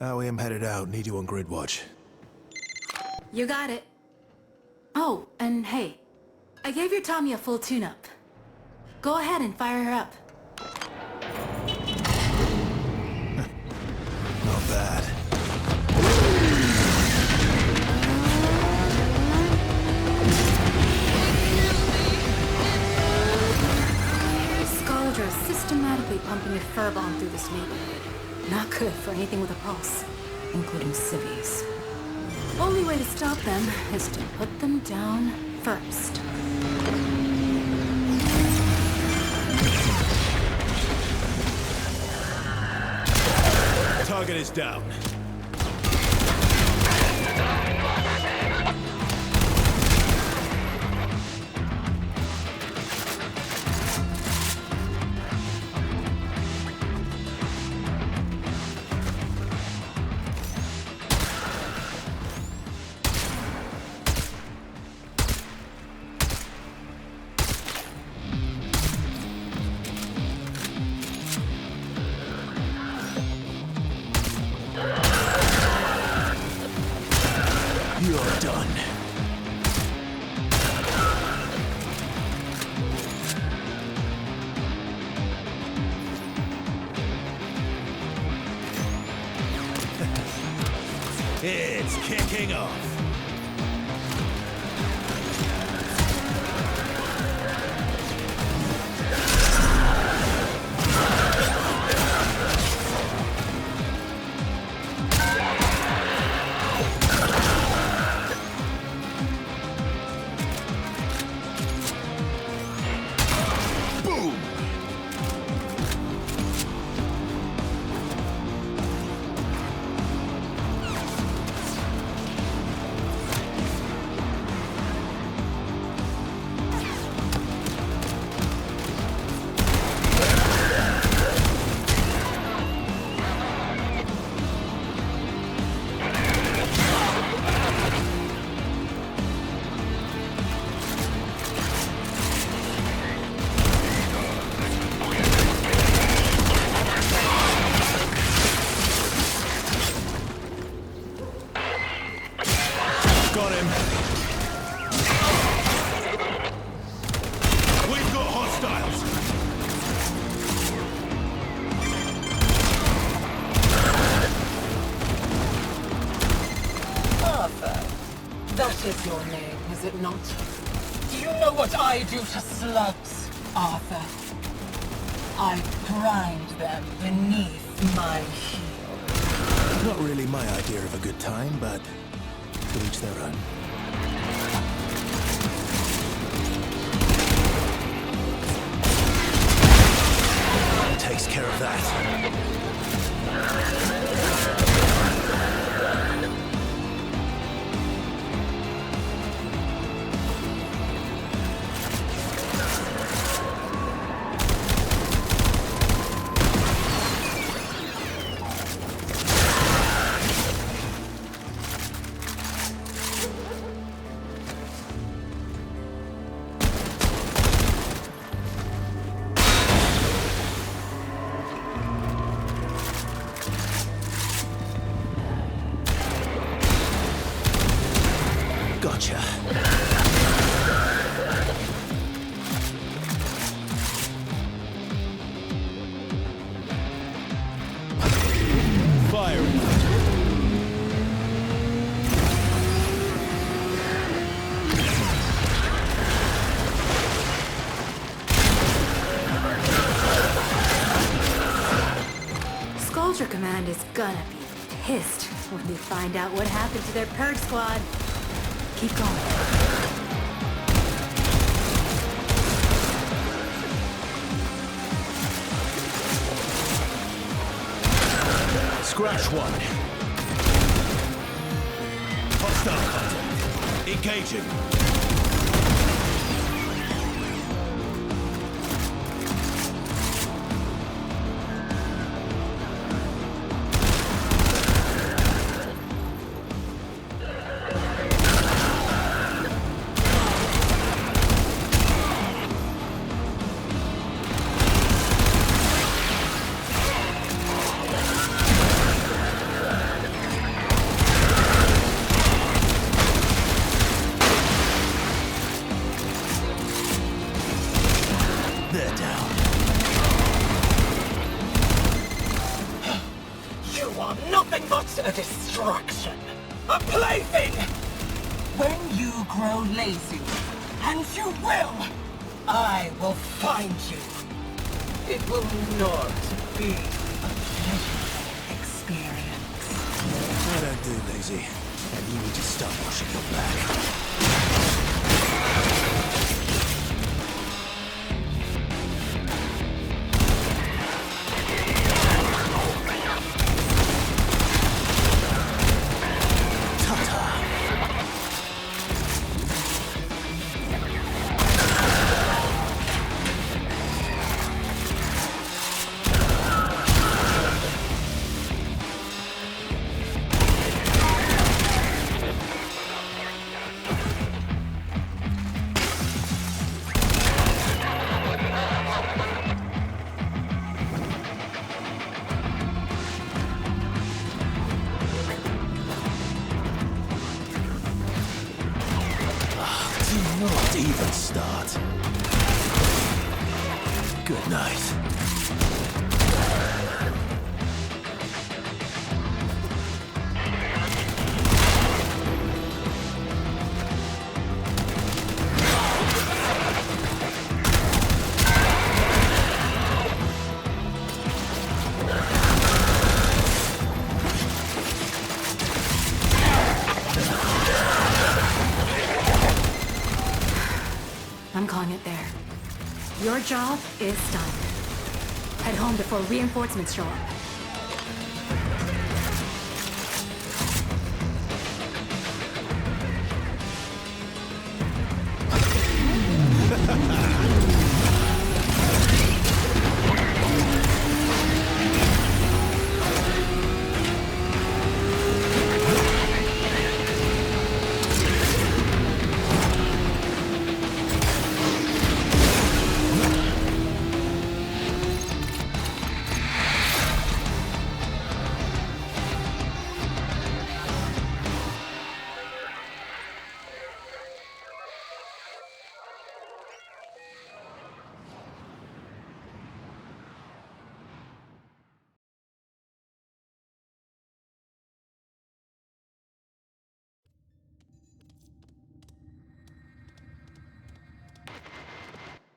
I'm headed out. Need you on grid watch. You got it. Oh, and hey, I gave your Tommy a full tune-up. Go ahead and fire her up. Not bad. Scaldra systematically pumping a fur bomb through this neighborhood. Not good for anything with a pulse, including civvies. Only way to stop them is to put them down first. Target is down. It's kicking off. Is your name, is it not? Do you know what I do to slugs, Arthur? I grind them beneath my heel. Not really my idea of a good time, but to each their own. Takes care of that. Gotcha. Fire. Scaldra Command is gonna be pissed when they find out what happened to their purge squad. Keep going. Scratch one. Hostile contact. Engaging. Grow lazy, and you will, I will find you. It will not be a pleasurable experience. I don't do lazy. And you need to stop washing your back. Not even start. Good night. I'm calling it there. Your job is done. Head home before reinforcements show up.